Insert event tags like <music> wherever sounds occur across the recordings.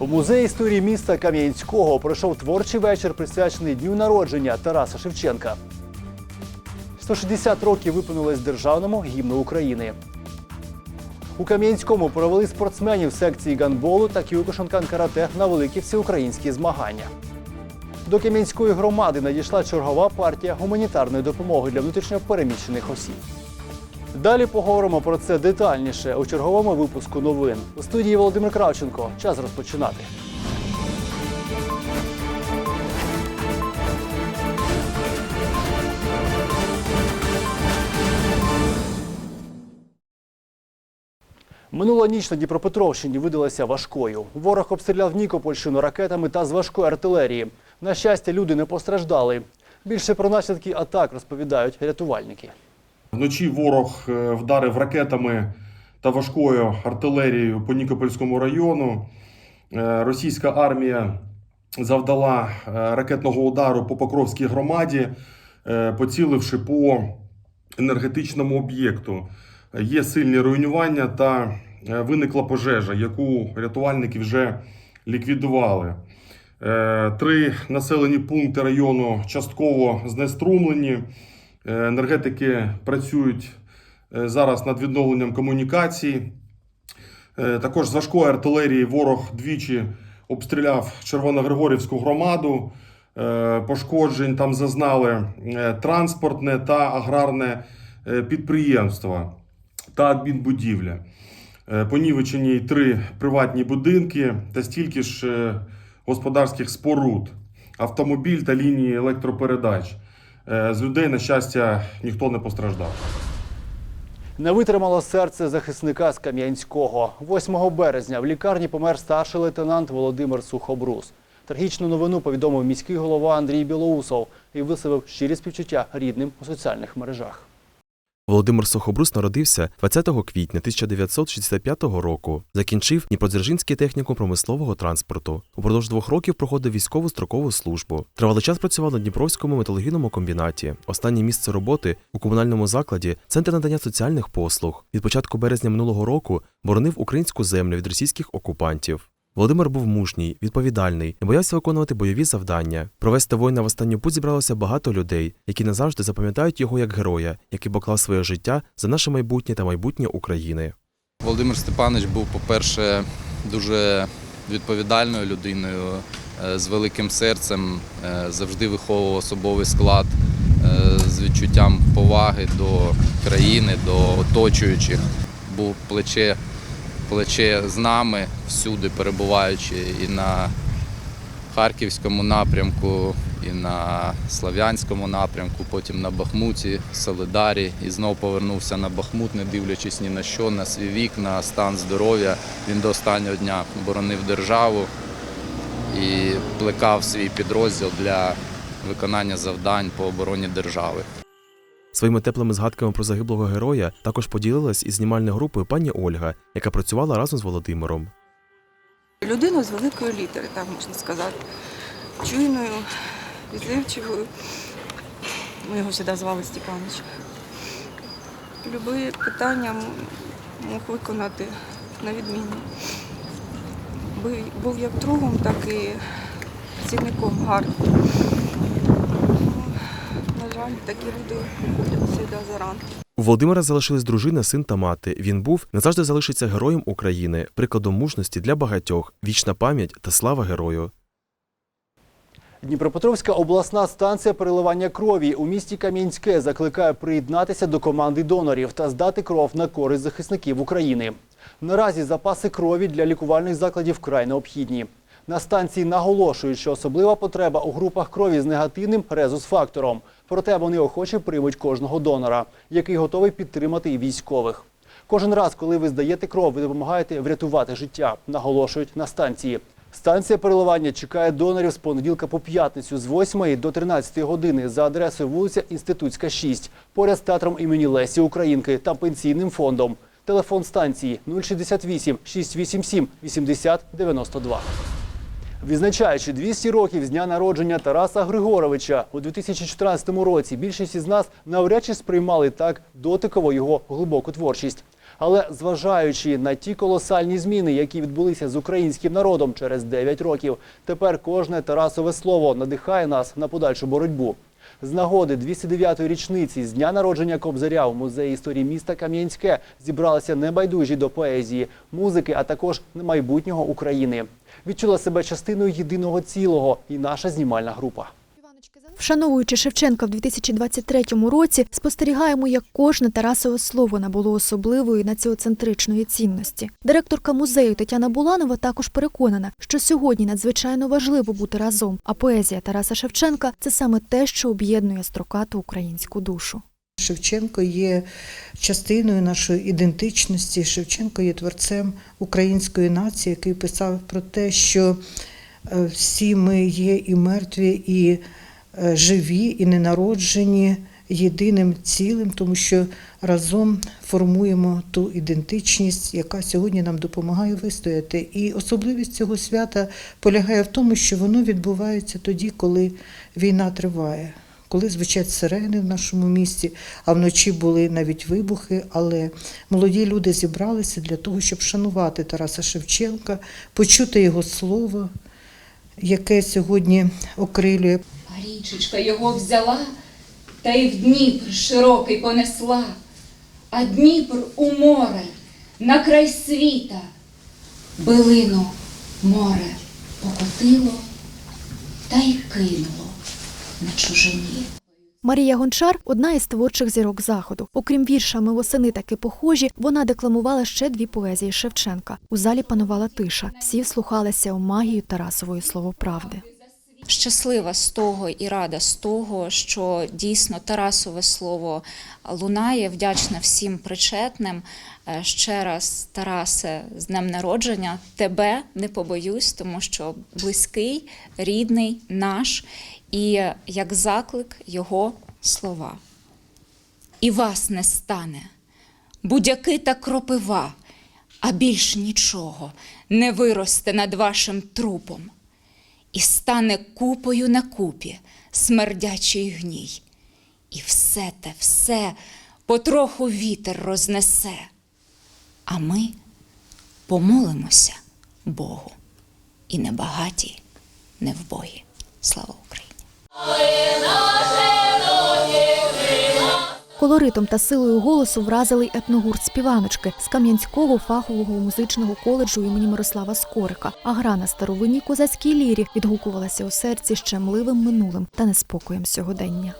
У музеї історії міста Кам'янського пройшов творчий вечір, присвячений дню народження Тараса Шевченка. 160 років виповнилось державному гімну України. У Кам'янському провели спортсменів секції ганболу та кіокушинкан карате на великі всеукраїнські змагання. До Кам'янської громади надійшла чергова партія гуманітарної допомоги для внутрішньопереміщених осіб. Далі поговоримо про це детальніше у черговому випуску новин. У студії Володимир Кравченко. Час розпочинати. Минула ніч на Дніпропетровщині видалася важкою. Ворог обстріляв Нікопольщину ракетами та з важкої артилерії. На щастя, люди не постраждали. Більше про наслідки атак розповідають рятувальники. Вночі ворог е, вдарив ракетами та важкою артилерією по Нікопольському району. Е, Російська армія завдала е, ракетного удару по Покровській громаді, поціливши по енергетичному об'єкту. Є сильні руйнування та виникла пожежа, яку рятувальники вже ліквідували. Три населені пункти району частково знеструмлені. Е, Енергетики працюють е, зараз над відновленням комунікацій. Е, Також з важкої артилерії ворог двічі обстріляв Червоногригорівську громаду. Пошкоджень там зазнали транспортне та аграрне підприємства та адмінбудівля. Понівечені й три приватні будинки та стільки ж господарських споруд, автомобіль та лінії електропередач. Е, З людей, на щастя, ніхто не постраждав. Не витримало серце захисника з Кам'янського. 8 березня в лікарні помер старший лейтенант Володимир Сухобрус. Трагічну новину повідомив міський голова Андрій Білоусов і висловив щирі співчуття рідним у соціальних мережах. Володимир Сухобрус народився 20 квітня 1965 року. Закінчив Дніпродзержинський технікум промислового транспорту. Упродовж двох років проходив військову строкову службу. Тривалий час працював на Дніпровському металургійному комбінаті. Останнє місце роботи у комунальному закладі Центр надання соціальних послуг. Від початку березня минулого року боронив українську землю від російських окупантів. Володимир був мужній, відповідальний, не боявся виконувати бойові завдання. Провести воїна в останню путь зібралося багато людей, які назавжди запам'ятають його як героя, який поклав своє життя за наше майбутнє та майбутнє України. Володимир Степанович був, по-перше, дуже відповідальною людиною, е, з великим серцем, е, завжди виховував особовий склад е, з відчуттям поваги до країни, до оточуючих. Був плече, плече з нами всюди перебуваючи і на Харківському напрямку, і на Слав'янському напрямку, потім на Бахмуті, Солидарі, і знов повернувся на Бахмут, не дивлячись ні на що, на свій вік, на стан здоров'я. Він до останнього дня боронив державу і плекав свій підрозділ для виконання завдань по обороні держави. Своїми теплими згадками про загиблого героя також поділилась із знімальною групою пані Ольга, яка працювала разом з Володимиром. Людина з великої літери, так можна сказати. Чуйною, відзивчивою. Ми його завжди звали Степанович. Любі питання мог виконати на відміну. Був як другом, так і працівником гарним. Жаль, такі люди завжди зарано. У Володимира залишились дружина, син та мати. Він був назавжди залишиться героєм України, прикладом мужності для багатьох, вічна пам'ять та слава герою. Дніпропетровська обласна станція переливання крові у місті Кам'янське закликає приєднатися до команди донорів та здати кров на користь захисників України. Наразі запаси крові для лікувальних закладів вкрай необхідні. На станції наголошують, що особлива потреба у групах крові з негативним резус-фактором. Проте вони охоче приймуть кожного донора, який готовий підтримати і військових. Кожен раз, коли ви здаєте кров, ви допомагаєте врятувати життя, наголошують на станції. Станція переливання чекає донорів з понеділка по п'ятницю з 8 до 13 години за адресою вулиця Інститутська, 6, поряд з театром імені Лесі Українки та пенсійним фондом. Телефон станції 068 687 80 92. Відзначаючи 200 років з дня народження Тараса Григоровича у 2014 році, більшість із нас навряд чи сприймали так дотиково його глибоку творчість. Але зважаючи на ті колосальні зміни, які відбулися з українським народом через 9 років, тепер кожне Тарасове слово надихає нас на подальшу боротьбу. З нагоди 209-ї річниці з дня народження Кобзаря у музеї історії міста Кам'янське зібралися небайдужі до поезії, музики, а також майбутнього України. Відчула себе частиною єдиного цілого і наша знімальна група. Вшановуючи Шевченка в 2023 році, спостерігаємо, як кожне Тарасове слово набуло особливої націоцентричної цінності. Директорка музею Тетяна Буланова також переконана, що сьогодні надзвичайно важливо бути разом, а поезія Тараса Шевченка це саме те, що об'єднує строкату українську душу. Шевченко є частиною нашої ідентичності. Шевченко є творцем української нації, який писав про те, що е, всі ми є і мертві, і е, живі, і ненароджені єдиним цілим, тому що разом формуємо ту ідентичність, яка сьогодні нам допомагає вистояти. І особливість цього свята полягає в тому, що воно відбувається тоді, коли війна триває коли звучать сирени в нашому місті, а вночі були навіть вибухи. Але молоді люди зібралися для того, щоб шанувати Тараса Шевченка, почути його слово, яке сьогодні окрилює. А річечка його взяла та й в Дніпр широкий понесла, а Дніпр у море, на край світа, билину море покотило та й кинуло на чужині. Марія Гончар одна із творчих зірок заходу. Окрім вірша «Ми восени таки похожі, вона декламувала ще дві поезії Шевченка. У залі панувала тиша. Всі вслухалися у магію Тарасової словоправди. Щаслива з того і рада з того, що дійсно Тарасове слово лунає. Вдячна всім причетним. Е, Ще раз, Тарасе, з днем народження, тебе не побоюсь, тому що близький, рідний, наш, і як заклик його слова. І вас не стане, будяки та кропива, а більш нічого не виросте над вашим трупом і стане купою на купі смердячий гній. І все те, все потроху вітер рознесе. А ми помолимося Богу і не багаті, не. Слава Україні! Колоритом та силою голосу вразили й етногурт співаночки з Кам'янського фахового музичного коледжу імені Мирослава Скорика. А гра на старовинній козацькій лірі відгукувалася у серці щемливим минулим та неспокоєм сьогодення.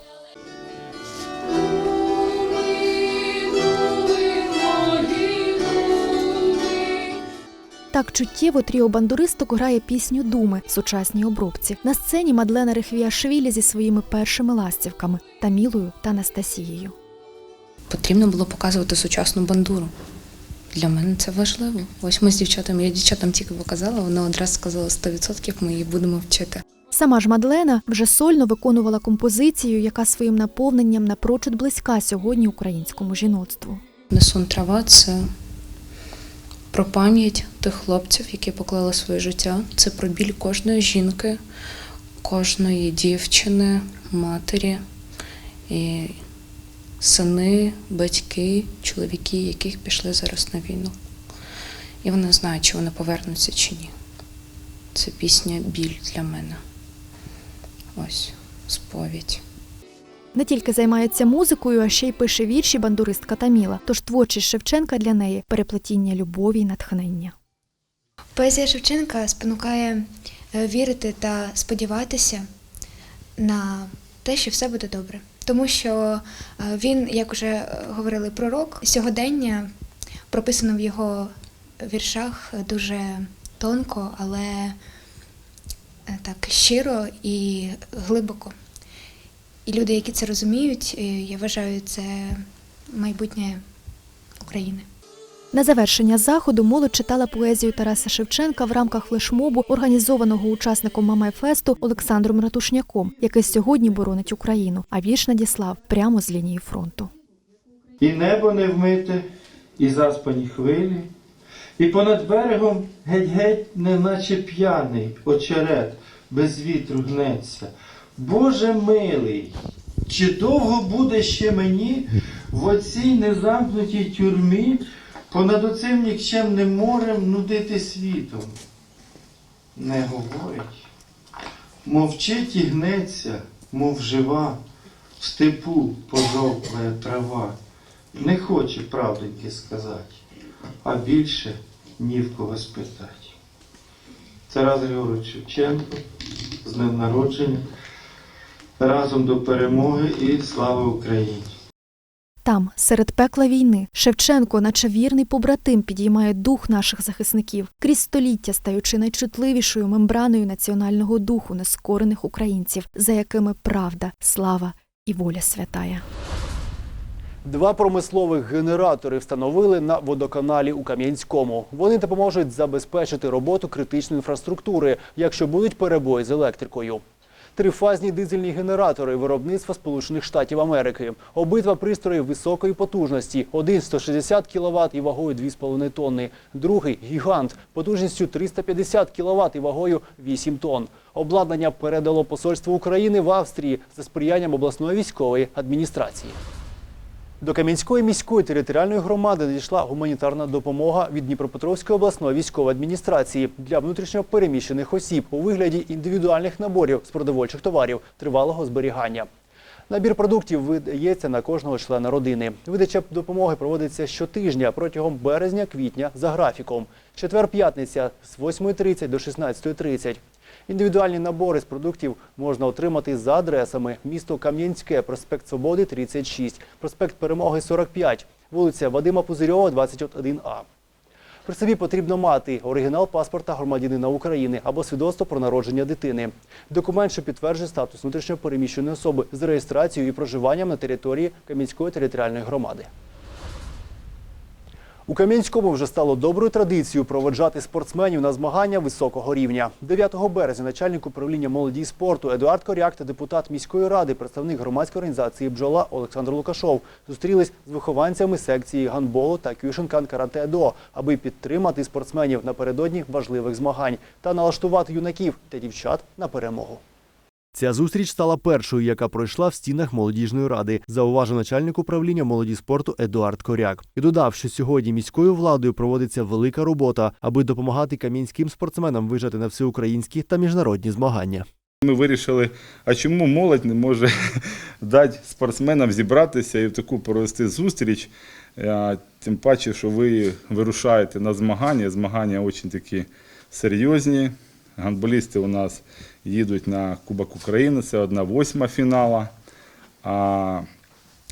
Так чуттєво тріо бандуристок грає пісню Думи в сучасній обробці. На сцені Мадлена Рехвіашвілі зі своїми першими ластівками Тамілою та Анастасією. потрібно було показувати сучасну бандуру. Для мене це важливо. Ось ми з дівчатами, я дівчатам тільки показала, вона одразу сказала 100% ми її будемо вчити. Сама ж Мадлена вже сольно виконувала композицію, яка своїм наповненням напрочуд близька сьогодні українському жіноцтву. Несон трава це про пам'ять тих хлопців, які поклали своє життя. Це про біль кожної жінки, кожної дівчини, матері, і сини, батьки, чоловіки, яких пішли зараз на війну. І вони знають, чи вони повернуться чи ні. Це пісня біль для мене. Ось сповідь. Не тільки займається музикою, а ще й пише вірші бандуристка Таміла. Тож творчість Шевченка для неї переплетіння любові й натхнення. Поезія Шевченка спонукає е, вірити та сподіватися на те, що все буде добре. Тому що е, він, як вже е, говорили, пророк, сьогодення прописано в його віршах дуже тонко, але так щиро і глибоко. І люди, які це розуміють, е, я вважаю, це майбутнє України. На завершення заходу молодь читала поезію Тараса Шевченка в рамках флешмобу, організованого учасником Мамайфесту Олександром Ратушняком, який сьогодні боронить Україну, а вірш надіслав прямо з лінії фронту. І небо не вмите, і заспані хвилі, і понад берегом геть-геть, неначе п'яний очерет без вітру гнеться. Боже милий, чи довго буде ще мені в оцій незамкнутій тюрмі Понад оцим нікчемним морем нудити світом. Не говорить. Мовчить і гнеться, мов жива, в степу пожовклая трава. Не хоче правденьки сказати, а більше ні в кого спитати. Тарас Григорович Шевченко, з днем народження, разом до перемоги і слава Україні! Там, серед пекла війни, Шевченко, наче вірний побратим, підіймає дух наших захисників, крізь століття стаючи найчутливішою мембраною національного духу нескорених українців, за якими правда, слава і воля святая. Два промислових генератори встановили на водоканалі у Кам'янському. Вони допоможуть забезпечити роботу критичної інфраструктури, якщо будуть перебої з електрикою. Трифазні дизельні генератори виробництва Сполучених Штатів Америки. Обидва пристрої високої потужності. Один 160 кВт і вагою 2,5 тонни. Другий гігант потужністю 350 кВт і вагою 8 тонн. Обладнання передало посольство України в Австрії за сприянням обласної військової адміністрації. До Кам'янської міської територіальної громади надійшла гуманітарна допомога від Дніпропетровської обласної військової адміністрації для внутрішньо переміщених осіб у вигляді індивідуальних наборів з продовольчих товарів тривалого зберігання. Набір продуктів видається на кожного члена родини. Видача допомоги проводиться щотижня протягом березня-квітня за графіком. Четвер-п'ятниця з 8.30 до 16.30. Індивідуальні набори з продуктів можна отримати за адресами місто Кам'янське, проспект Свободи 36, проспект Перемоги 45, вулиця Вадима Пузирьова, 21А. При собі потрібно мати оригінал паспорта громадянина України або свідоцтво про народження дитини, документ, що підтверджує статус внутрішньо переміщеної особи з реєстрацією і проживанням на території Кам'янської територіальної громади. У Кам'янському вже стало доброю традицією проводжати спортсменів на змагання високого рівня. 9 березня начальник управління молоді і спорту Едуард Коряк та депутат міської ради, представник громадської організації Бджола Олександр Лукашов зустрілись з вихованцями секції гандболу та кюшинкан карате до, аби підтримати спортсменів напередодні важливих змагань та налаштувати юнаків та дівчат на перемогу. Ця зустріч стала першою, яка пройшла в стінах молодіжної ради, зауважив начальник управління молоді спорту Едуард Коряк. І додав, що сьогодні міською владою проводиться велика робота, аби допомагати кам'янським спортсменам вижити на всеукраїнські та міжнародні змагання. Ми вирішили, а чому молодь не може <laughs> дати спортсменам зібратися і в таку провести зустріч. Тим паче, що ви вирушаєте на змагання. Змагання дуже такі серйозні. Гандболісти у нас їдуть на Кубок України, це одна восьма фінала. А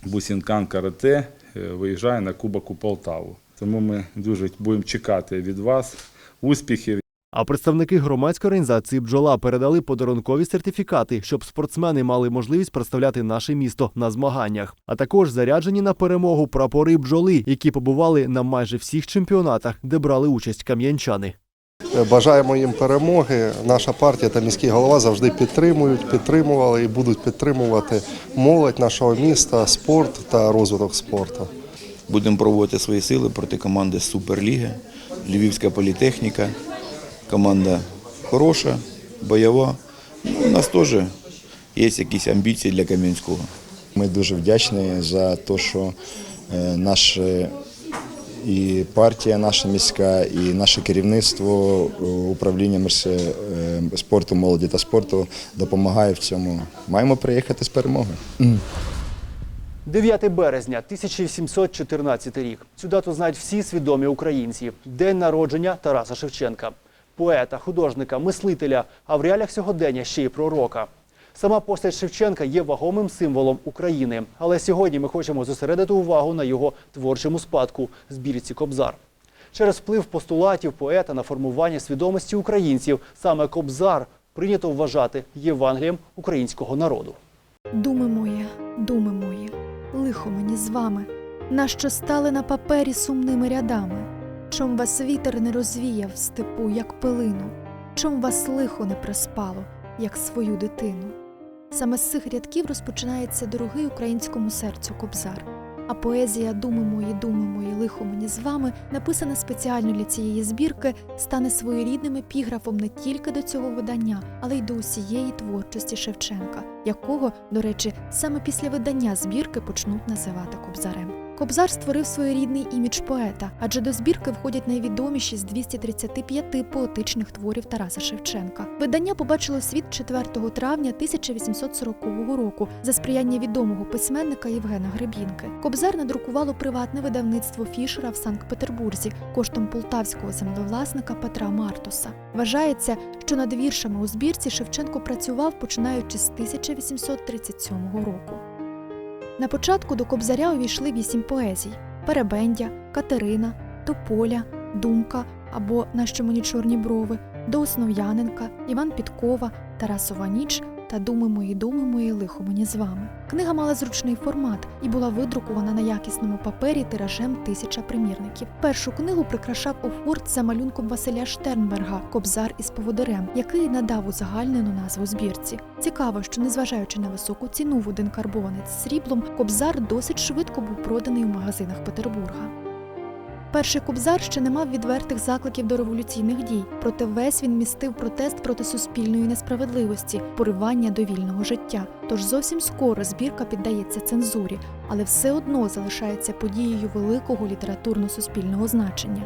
Бусінкан Карате е, виїжджає на Кубок у Полтаву. Тому ми дуже будемо чекати від вас успіхів. А представники громадської організації Бджола передали подарункові сертифікати, щоб спортсмени мали можливість представляти наше місто на змаганнях. А також заряджені на перемогу прапори бджоли, які побували на майже всіх чемпіонатах, де брали участь кам'янчани. Бажаємо їм перемоги. Наша партія та міський голова завжди підтримують, підтримували і будуть підтримувати молодь нашого міста, спорт та розвиток спорту. Будемо пробувати свої сили проти команди Суперліги, Львівська політехніка. Команда хороша, бойова. Ну, у нас теж є якісь амбіції для Кам'янського. Ми дуже вдячні за те, що е, наше і партія наша міська, і наше керівництво е, управління е, спорту, молоді та спорту допомагає в цьому. Маємо приїхати з перемогою. 9 березня 1714 рік. Цю дату знають всі свідомі українці. День народження Тараса Шевченка, поета, художника, мислителя, а в реаліях сьогодення ще й пророка. Сама постать Шевченка є вагомим символом України. Але сьогодні ми хочемо зосередити увагу на його творчому спадку збірці Кобзар. Через вплив постулатів поета на формування свідомості українців саме Кобзар прийнято вважати Євангелієм українського народу. Думи моє, думи мої, лихо мені з вами, нащо стали на папері сумними рядами, чом вас вітер не розвіяв в степу, як пилину, чом вас лихо не приспало, як свою дитину. Саме з цих рядків розпочинається дорогий українському серцю кобзар. А поезія Думи мої, думи мої, лихо мені з вами, написана спеціально для цієї збірки, стане своєрідним епіграфом не тільки до цього видання, але й до усієї творчості Шевченка, якого, до речі, саме після видання збірки почнуть називати кобзарем. Кобзар створив своєрідний імідж поета, адже до збірки входять найвідоміші з 235 поетичних творів Тараса Шевченка. Видання побачило світ 4 травня 1840 року за сприяння відомого письменника Євгена Гребінки. Кобзар надрукувало приватне видавництво Фішера в Санкт-Петербурзі коштом полтавського землевласника Петра Мартуса. Вважається, що над віршами у збірці Шевченко працював починаючи з 1837 року. На початку до Кобзаря увійшли вісім поезій: Перебендя, Катерина, Тополя, Думка або на що мені чорні брови, до Основ'яненка, Іван Підкова, Тарасова ніч та Думи мої, думи мої, лихо мені з вами. Книга мала зручний формат і була видрукована на якісному папері тиражем тисяча примірників. Першу книгу прикрашав офорт за малюнком Василя Штернберга Кобзар із поводирем, який надав узагальнену назву збірці. Цікаво, що незважаючи на високу ціну в один карбованець з сріблом, Кобзар досить швидко був проданий у магазинах Петербурга. Перший Кобзар ще не мав відвертих закликів до революційних дій, проте весь він містив протест проти суспільної несправедливості, поривання до вільного життя. Тож зовсім скоро збірка піддається цензурі, але все одно залишається подією великого літературно-суспільного значення.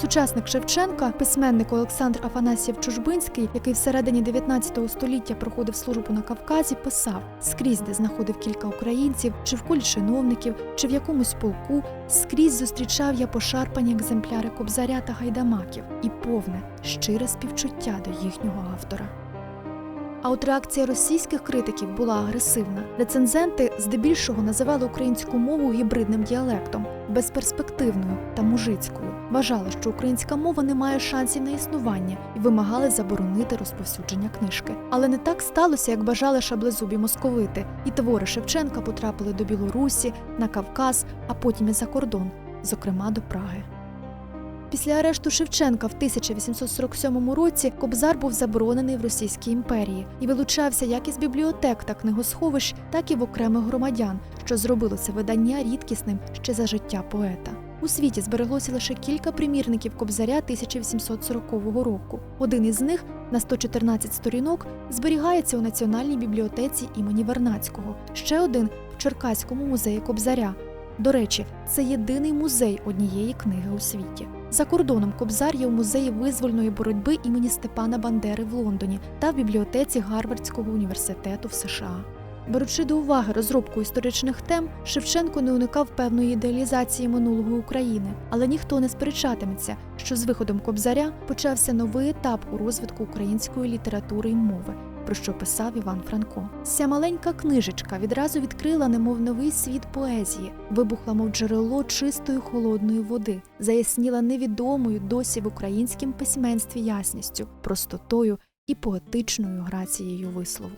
Сучасник Шевченка, письменник Олександр Афанасьєв Чужбинський, який всередині 19 століття проходив службу на Кавказі, писав скрізь, де знаходив кілька українців, чи в колі чиновників, чи в якомусь полку, скрізь зустрічав я пошарпані екземпляри кобзаря та гайдамаків і повне, щире співчуття до їхнього автора. А от реакція російських критиків була агресивна. Рецензенти здебільшого називали українську мову гібридним діалектом, безперспективною та мужицькою. Вважали, що українська мова не має шансів на існування і вимагали заборонити розповсюдження книжки. Але не так сталося, як бажали шаблезубі московити, і твори Шевченка потрапили до Білорусі, на Кавказ, а потім і за кордон, зокрема до Праги. Після арешту Шевченка в 1847 році Кобзар був заборонений в Російській імперії і вилучався як із бібліотек та книгосховищ, так і в окремих громадян, що зробило це видання рідкісним ще за життя поета. У світі збереглося лише кілька примірників Кобзаря 1840 року. Один із них на 114 сторінок зберігається у Національній бібліотеці імені Вернацького, ще один в Черкаському музеї Кобзаря. До речі, це єдиний музей однієї книги у світі. За кордоном Кобзар є у музеї визвольної боротьби імені Степана Бандери в Лондоні та в бібліотеці Гарвардського університету в США. Беручи до уваги розробку історичних тем, Шевченко не уникав певної ідеалізації минулого України, але ніхто не сперечатиметься, що з виходом Кобзаря почався новий етап у розвитку української літератури й мови, про що писав Іван Франко. Ця маленька книжечка відразу відкрила немов новий світ поезії, вибухла, мов джерело чистої холодної води, заясніла невідомою досі в українському письменстві ясністю, простотою і поетичною грацією вислову.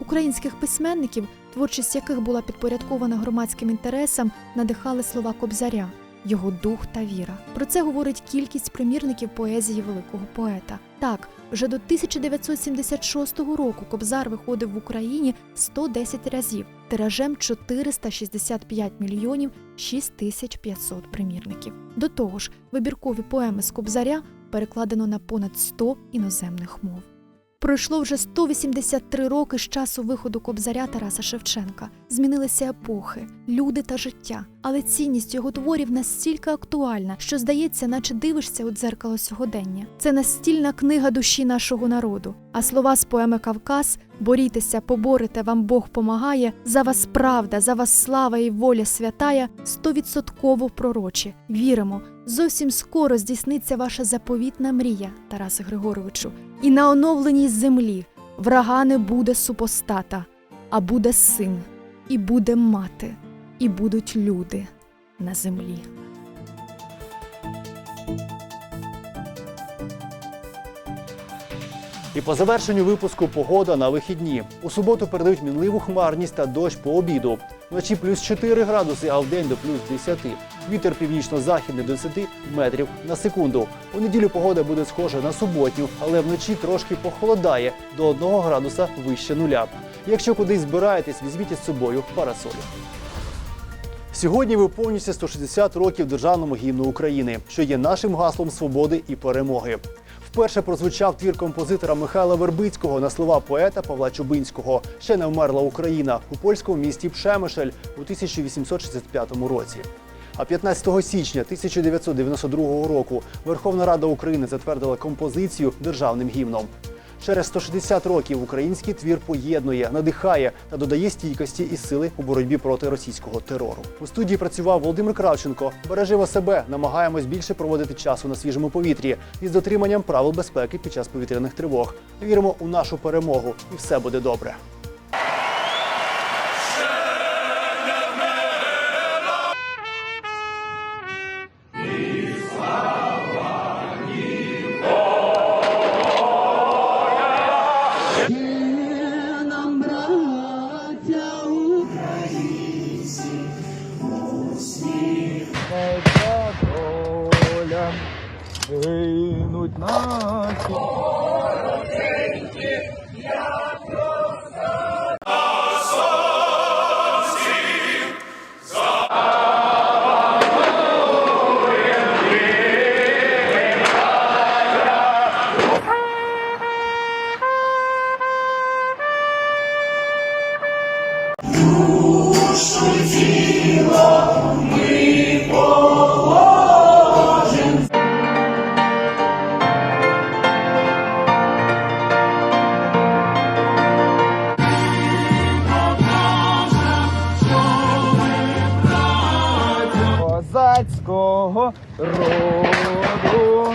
Українських письменників, творчість яких була підпорядкована громадським інтересам, надихали слова Кобзаря, його дух та віра. Про це говорить кількість примірників поезії великого поета. Так, вже до 1976 року Кобзар виходив в Україні 110 разів, тиражем 465 мільйонів 6500 примірників. До того ж, вибіркові поеми з Кобзаря перекладено на понад 100 іноземних мов. Пройшло вже 183 роки з часу виходу Кобзаря Тараса Шевченка. Змінилися епохи, люди та життя. Але цінність його творів настільки актуальна, що здається, наче дивишся у дзеркало сьогодення. Це настільна книга душі нашого народу. А слова з поеми Кавказ борітеся, поборете, вам Бог помагає. За вас правда, за вас слава і воля святая стовідсотково пророчі. Віримо, зовсім скоро здійсниться ваша заповітна мрія, Тарасе Григоровичу. І на оновленій землі врага не буде супостата, а буде син, і буде мати, і будуть люди на землі. І по завершенню випуску погода на вихідні. У суботу передають мінливу хмарність та дощ по обіду. Вночі плюс 4 градуси, а вдень до плюс 10. Вітер північно-західний до 10 метрів на секунду. У неділю погода буде схожа на суботню, але вночі трошки похолодає до 1 градуса вище нуля. Якщо кудись збираєтесь, візьміть із собою парасолю. Сьогодні виповнюється 160 років державному гімну України, що є нашим гаслом свободи і перемоги. Вперше прозвучав твір композитора Михайла Вербицького на слова поета Павла Чубинського Ще не вмерла Україна у польському місті Пшемишель у 1865 році. А 15 січня 1992 року Верховна Рада України затвердила композицію державним гімном. Через 160 років український твір поєднує, надихає та додає стійкості і сили у боротьбі проти російського терору. У студії працював Володимир Кравченко. Бережемо себе, намагаємось більше проводити часу на свіжому повітрі із дотриманням правил безпеки під час повітряних тривог. Віримо у нашу перемогу, і все буде добре. Гинуть наші. Козацького роду.